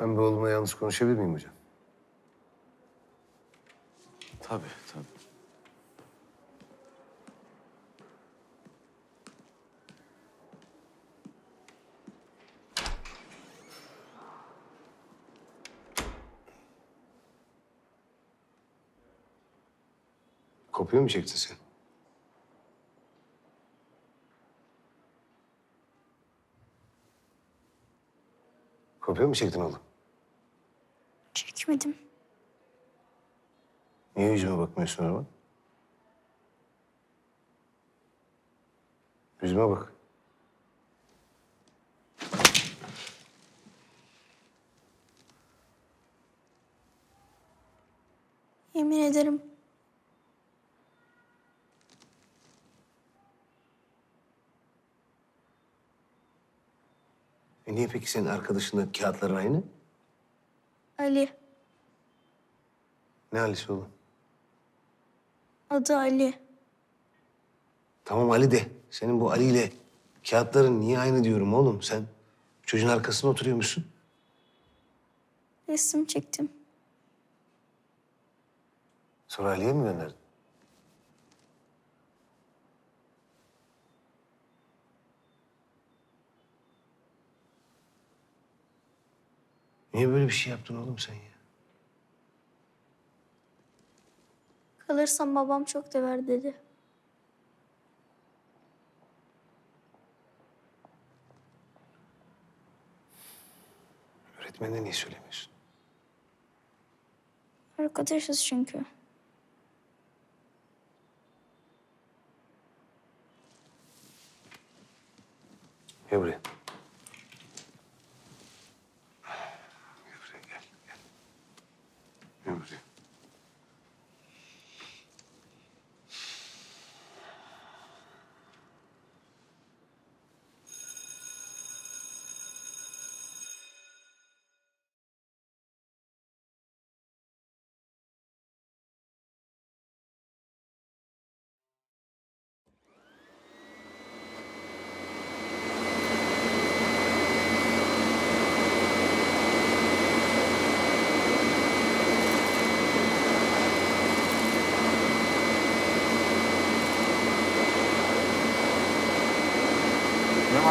Ben bir oğlumla yalnız konuşabilir miyim hocam? Tabii, tabii. Kopya mı çektin sen? Kopya mı çektin oğlum? Çekmedim. Niye yüzüme bakmıyorsun ama? Yüzüme bak. Yemin ederim. E niye peki senin arkadaşınla kağıtların aynı? Ali. Ne Ali'si oğlum? Adı Ali. Tamam Ali de. Senin bu Ali ile kağıtların niye aynı diyorum oğlum? Sen çocuğun arkasında oturuyormuşsun. Resim çektim. Sonra Ali'ye mi gönderdin? Niye böyle bir şey yaptın oğlum sen ya? Kalırsam babam çok döver dedi. Öğretmenine niye söylemiyorsun? Arkadaşız çünkü. Yeah.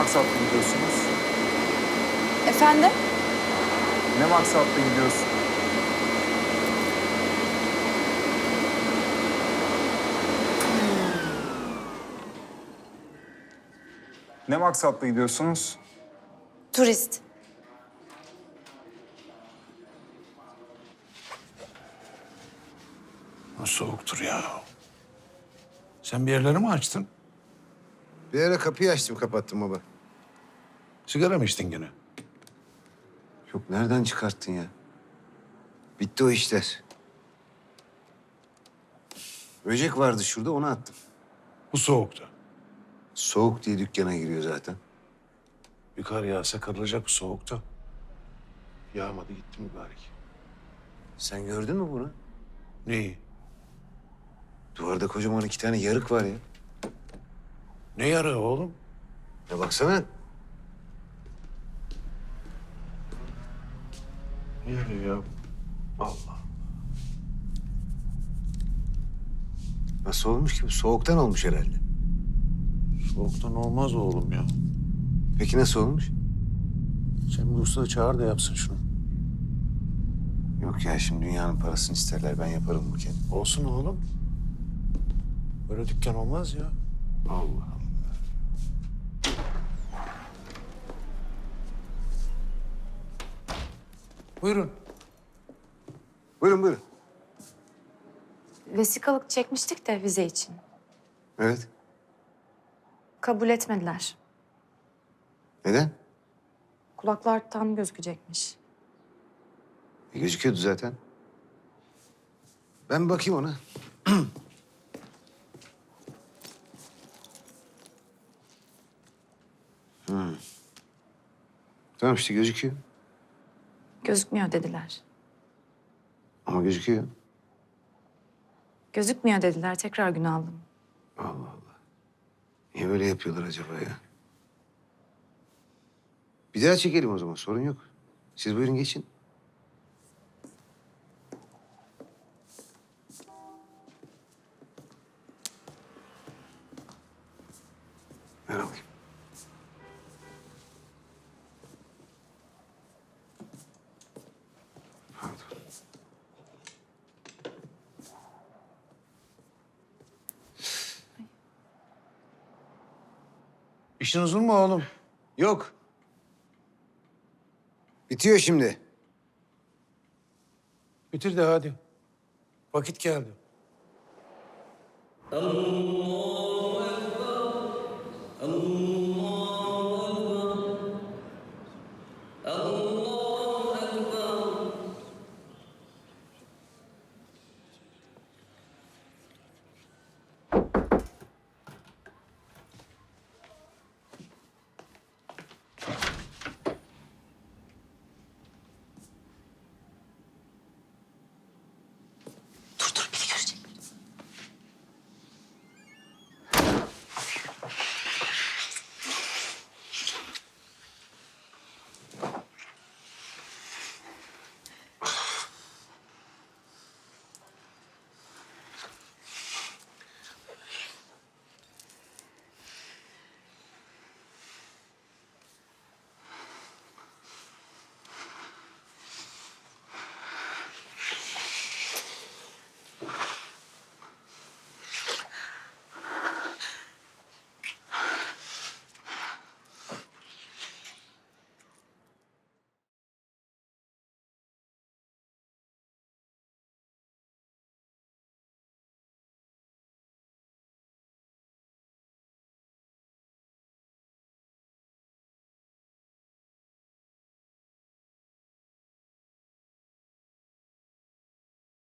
Maksatla gidiyorsunuz? Efendim? Ne maksatla gidiyorsun? Ne maksatla gidiyorsunuz? Turist. Soğuktur ya. Sen bir yerleri mi açtın? Bir ara kapıyı açtım kapattım baba. Sigara mı içtin gene? Yok nereden çıkarttın ya? Bitti o işler. Böcek vardı şurada onu attım. Bu soğukta. Soğuk diye dükkana giriyor zaten. Bir kar yağsa kırılacak bu soğukta. Yağmadı gitti mübarek. Sen gördün mü bunu? Neyi? Duvarda kocaman iki tane yarık var ya. Ne yarığı oğlum? Ya baksana. Ne yarığı ya? Allah. Nasıl olmuş ki bu? Soğuktan olmuş herhalde. Soğuktan olmaz oğlum ya. Peki nasıl olmuş? Sen bir usta çağır da yapsın şunu. Yok ya şimdi dünyanın parasını isterler ben yaparım bu kendim. Olsun oğlum. Böyle dükkan olmaz ya. Allah Allah. Buyurun. Buyurun buyurun. Vesikalık çekmiştik de vize için. Evet. Kabul etmediler. Neden? Kulaklar tam gözükecekmiş. E, gözüküyordu zaten. Ben bakayım ona. hmm. Tamam işte gözüküyor. Gözükmüyor dediler. Ama gözüküyor. Gözükmüyor dediler. Tekrar gün aldım. Allah Allah. Niye böyle yapıyorlar acaba ya? Bir daha çekelim o zaman. Sorun yok. Siz buyurun geçin. Ben alayım. İşin uzun mu oğlum? Yok. Bitiyor şimdi. Bitir de hadi. Vakit geldi. Allah.